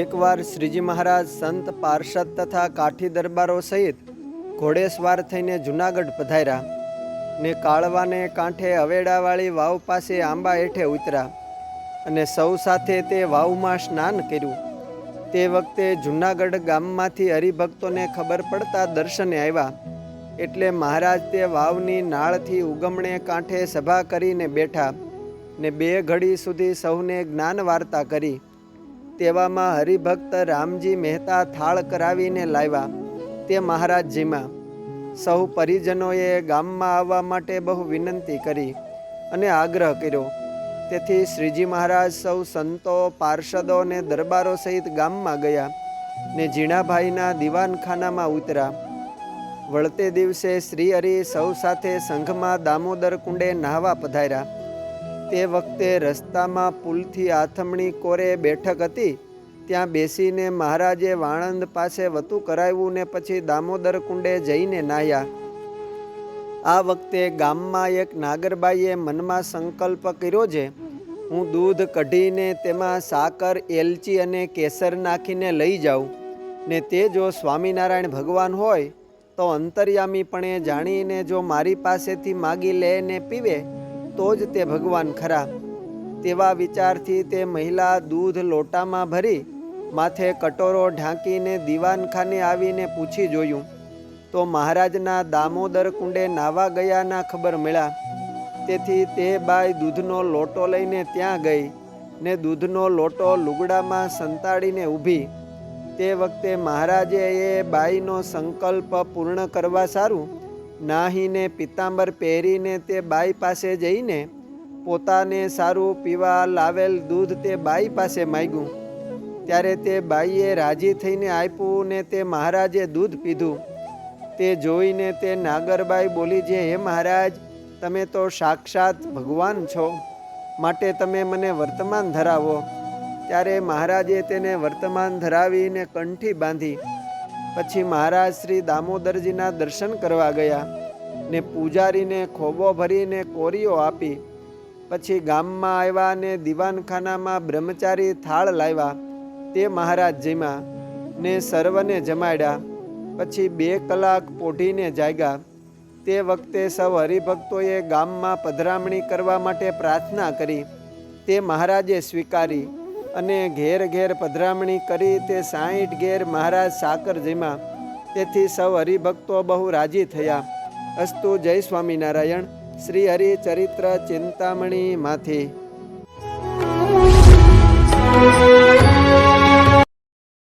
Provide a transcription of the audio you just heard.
એકવાર શ્રીજી મહારાજ સંત પાર્ષદ તથા કાઠી દરબારો સહિત ઘોડેસવાર થઈને જુનાગઢ પધાર્યા ને કાળવાને કાંઠે અવેડાવાળી વાવ પાસે આંબા હેઠે ઉતર્યા અને સૌ સાથે તે વાવમાં સ્નાન કર્યું. તે વખતે જુનાગઢ ગામમાંથી હરિભક્તોને ખબર પડતા દર્શને આવ્યા એટલે મહારાજ તે વાવની નાળથી ઉગમણે કાંઠે સભા કરીને બેઠા ને બે ઘડી સુધી સૌને જ્ઞાન વાર્તા કરી. તેવામાં હરિભક્ત રામજી મહેતા થાળ કરાવીને લાવ્યા તે મહારાજજીમાં. સૌ પરિજનોએ ગામમાં આવવા માટે બહુ વિનંતી કરી અને આગ્રહ કર્યો. તેથી શ્રીજી મહારાજ સૌ સંતો, પાર્ષદો અને દરબારો સહિત ગામમાં ગયા ને જીણાભાઈના દીવાનખાનામાં ઉતર્યા. વળતે દિવસે શ્રી હરિ સૌ સાથે સંઘમાં દામોદર કુંડે નાહવા પધાર્યા. તે વખતે રસ્તામાં પુલથી આથમણી કોરે બેઠક હતી. ત્યાં બેસીને મહારાજે વાણંદ પાસે વતું કરાવ્યું ને પછી દામોદર કુંડે જઈને નાહ્યા. આ વખતે ગામમાં એક નાગરબાઈએ મનમાં સંકલ્પ કર્યો છે, હું દૂધ કઢીને તેમાં સાકર, એલચી અને કેસર નાખીને લઈ જાઉં. ને તે જો સ્વામિનારાયણ ભગવાન હોય, તો અંતર્યામીપણે જાણીને જો મારી પાસેથી માગી લે ને પીવે તો જ તે ભગવાન ખરા. તેવા વિચારથી તે મહિલા દૂધ લોટામાં ભરી, માથે કટોરો ઢાંકીને દીવાનખાને આવીને પૂછી જોયું. તો મહારાજના દામોદર કુંડે નાવા ગયાના ખબર મળ્યા. તેથી તે બાઈ દૂધનો લોટો લઈને ત્યાં ગઈ ને દૂધનો લોટો લુગડામાં સંતાડીને ઊભી. તે વખતે મહારાજે એ બાઈનો સંકલ્પ પૂર્ણ કરવા સારું નાહીને પિત્તાંબર પહેરીને તે બાઈ પાસે જઈને પોતાને સારું પીવા લાવેલ દૂધ તે બાઈ પાસે માગ્યું. ત્યારે તે બાઈએ રાજી થઈને આપ્યું ને તે મહારાજે દૂધ પીધું. તે જોઈને તે નાગરબાઈ બોલી, જે હે મહારાજ, તમે તો સાક્ષાત ભગવાન છો. માટે તમે મને વર્તમાન ધરાવો. ત્યારે મહારાજે તેને વર્તમાન ધરાવીને કંઠી બાંધી પછી મહારાજ શ્રી દામોદરજીના દર્શન કરવા ગયા ને પૂજારીને ખોબો ભરીને કોરીઓ આપી. પછી ગામમાં આવ્યા ને દીવાનખાનામાં બ્રહ્મચારી થાળ લાવ્યા તે મહારાજજીમાં ને સર્વને જમાડ્યા. પછી બે કલાક પોઢીને જાગ્યા. તે વખતે સૌ હરિભક્તોએ ગામમાં પધરામણી કરવા માટે પ્રાર્થના કરી. તે મહારાજે સ્વીકારી. અને ઘેર ઘેર પધરામણી કરી તે સાહીઠ ઘેર મહારાજ સાકર જીમાં તેથી સૌ હરિભક્તો બહુ રાજી થયા. અસ્તુ જય સ્વામિનારાયણ. શ્રી હરિચરિત્ર ચિંતામણીમાંથી.